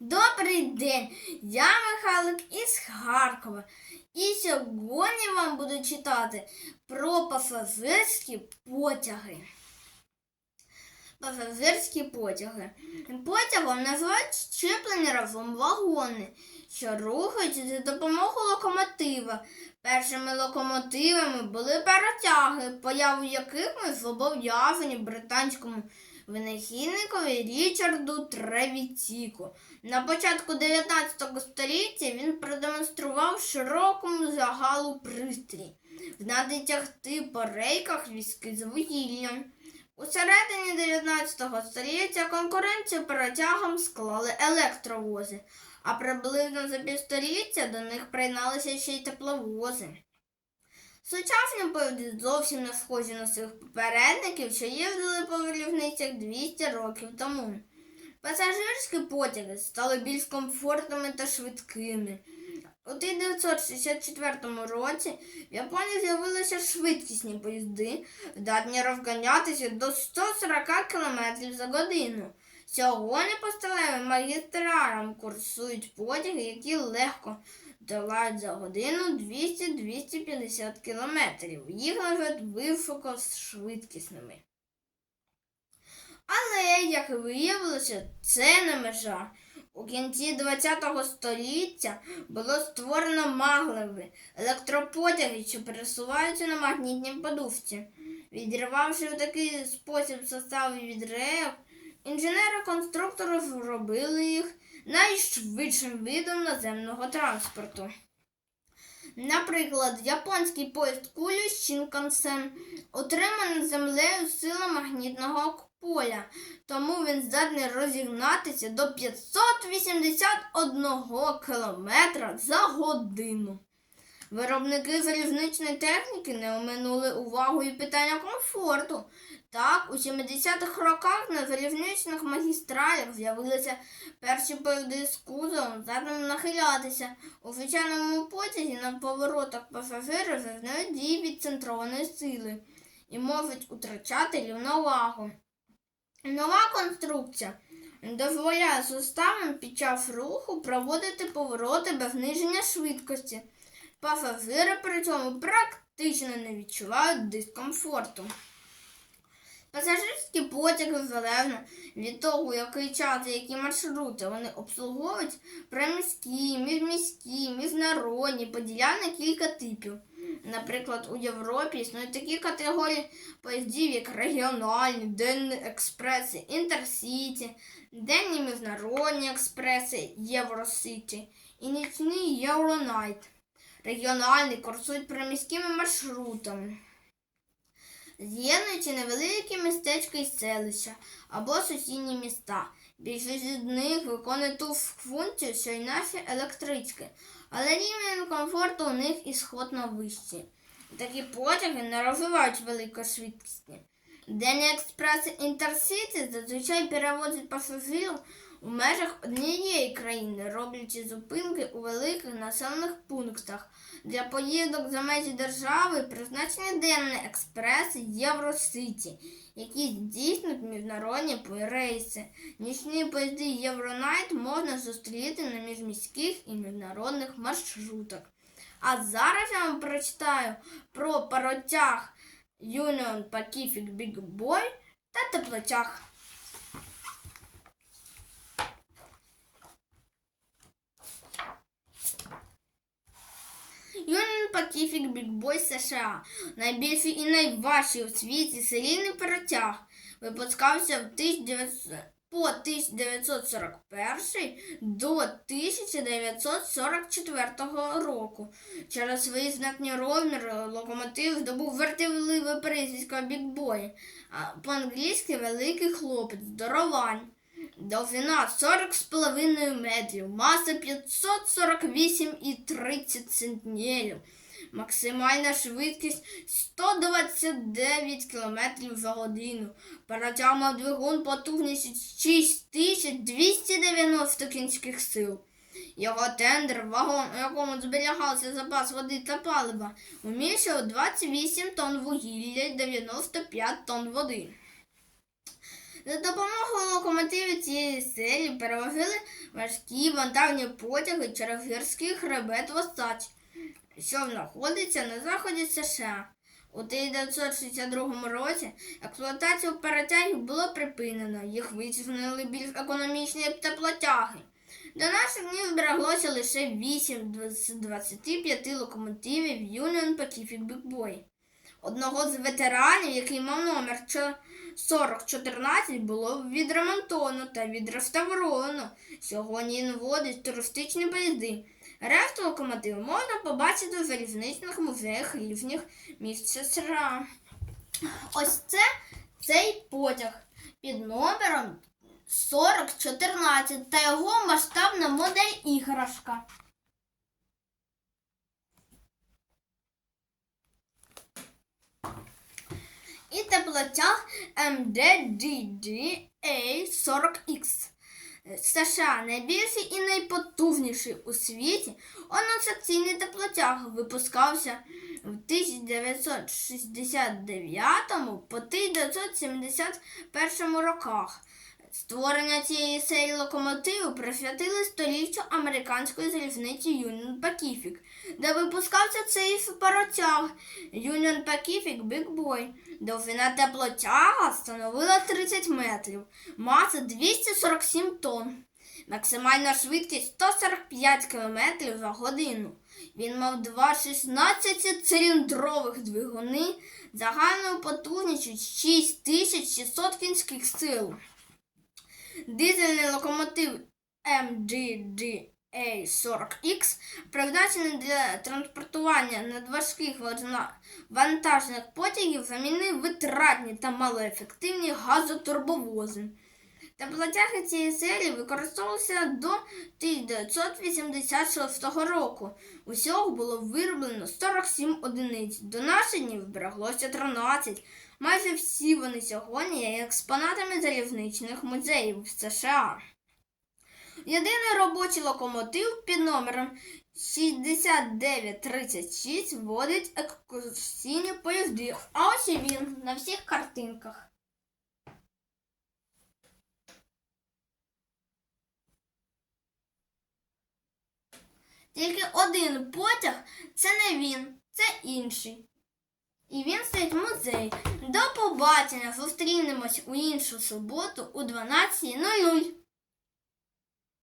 Добрий день! Я Михайлик із Харкова. І сьогодні вам буду читати про пасажирські потяги. Пасажирські потяги. Потягом називають щеплені разом вагони, що рухаються за допомогою локомотива. Першими локомотивами були паротяги, появу яких ми зобов'язані британському винахідникові Річарду Тревіціку. На початку 19 століття він продемонстрував широкому загалу пристрій. Знати тягти по рейках візки з вугіллям. У середині 19 століття конкуренцію паротягам склали електровози, а приблизно за півстоліття до них приєдналися ще й тепловози. Сучасні поїзди зовсім не схожі на своїх попередників, що їздили по вилівницях 200 років тому. Пасажирські потяги стали більш комфортними та швидкими. У 1964 році в Японії з'явилися швидкісні поїзди, здатні розганятися до 140 км за годину. Сьогодні по сталевим магістралям курсують потяги, які легко долають за годину 200-250 км. Їх називають високошвидкісними. Але, як виявилося, це не межа. У кінці ХХ століття було створено магливі електропотяги, що пересуваються на магнітній подушці. Відірвавши в такий спосіб состави від рейок, інженери-конструктори зробили їх найшвидшим видом наземного транспорту. Наприклад, японський поїзд кулю Шінкансен отриманий землею сила магнітного поля, тому він здатний розігнатися до 581 км за годину. Виробники залізничної техніки не оминули увагу і питання комфорту. Так, у 70-х роках на залізничних магістралях з'явилися перші поїзди з кузовом, здатними нахилятися. У звичайному потязі на поворотах пасажири зазнають дії від центрованої сили і можуть утрачати рівновагу. Нова конструкція дозволяє суставам під час руху проводити повороти без зниження швидкості. Пасажири при цьому практично не відчувають дискомфорту. Пасажирські потяги залежно від того, який час і які маршрути вони обслуговують, приміські, міжміські, міжнародні, поділяють на кілька типів. Наприклад, у Європі існують такі категорії поїздів, як регіональні, денні експреси, інтерсіті, денні міжнародні експреси, Євросіті і нічний Євронайт. Регіональні курсують приміськими маршрутами з'єднуючи невеликі містечка і селища або сусідні міста. Більшість з них виконує ту функцію, що й наші електрички, але рівень комфорту у них ісходно вищий. Такі потяги не розвивають великошвидкісні. Денні експреси Інтерсіті зазвичай перевозять пасажирів у межах однієї країни, роблячи зупинки у великих населених пунктах. Для поїздок за межі держави призначені денні експреси Євроситі, які здійснюють міжнародні рейси. Нічні поїзди Євронайт можна зустріти на міжміських і міжнародних маршрутах. А зараз я вам прочитаю про паротяг Union Pacific Big Boy та теплотяг. Union Pacific Big Boy США найбільший і найважчий у світі серійний паротяг. Випускався в 1900 по 1941 до 1944 року. Через свої знатні розміри локомотив здобув вертівливе прізвисько бікбой, а по-англійськи великий хлопець, здоровань. Довжина 40,5 метрів, маса 548,30 центнерів. Максимальна швидкість 129 км за годину. Паротяг мав двигун потужністю 6290 кінських сил. Його тендер, вагон, у якому зберігався запас води та палива, вміщував 28 тонн вугілля і 95 тонн води. За допомогою локомотивів цієї серії перевозили важкі вантажні потяги через гірський хребет Восач, що знаходиться на заході США. У 1962 році експлуатацію паротягів було припинено, їх витіснили більш економічні теплотяги. До наших днів збереглося лише 8 з 25 локомотивів Union Pacific Big Boy. Одного з ветеранів, який мав номер 4014, було відремонтовано та відреставровано. Сьогодні він водить туристичні поїзди. Решту локомотивів можна побачити в залізничних музеях різних місць США. Ось це цей потяг під номером 4014 та його масштабна модель іграшка. І теплотяг MDDA40X. США найбільший і найпотужніший у світі односекційний теплотяг випускався в 1969 по 1971 роках. Створення цієї серії локомотивів присвятили століттю американської залізниці Union Pacific, де випускався цей паротяг Union Pacific Big Boy. Довжина теплотяга становила 30 метрів, маса 247 тонн. Максимальна швидкість 145 км за годину. Він мав два 16-циліндрових двигуни загальною потужністю 6600 кінських сил. Дизельний локомотив MGGA40X призначений для транспортування надважких вантажних потягів замінив витратні та малоефективні газотурбовози. Теплотяги цієї серії використовувалися до 1986 року. Усього було вироблено 47 одиниць. До наших днів збереглося 13. Майже всі вони сьогодні є експонатами залізничних музеїв в США. Єдиний робочий локомотив під номером 6936 водить екскурсійні поїзди. А ось і він на всіх картинках. Тільки один потяг це не він, це інший. І він стоїть в музеї. До побачення! Зустрінемось у іншу суботу у 12.00.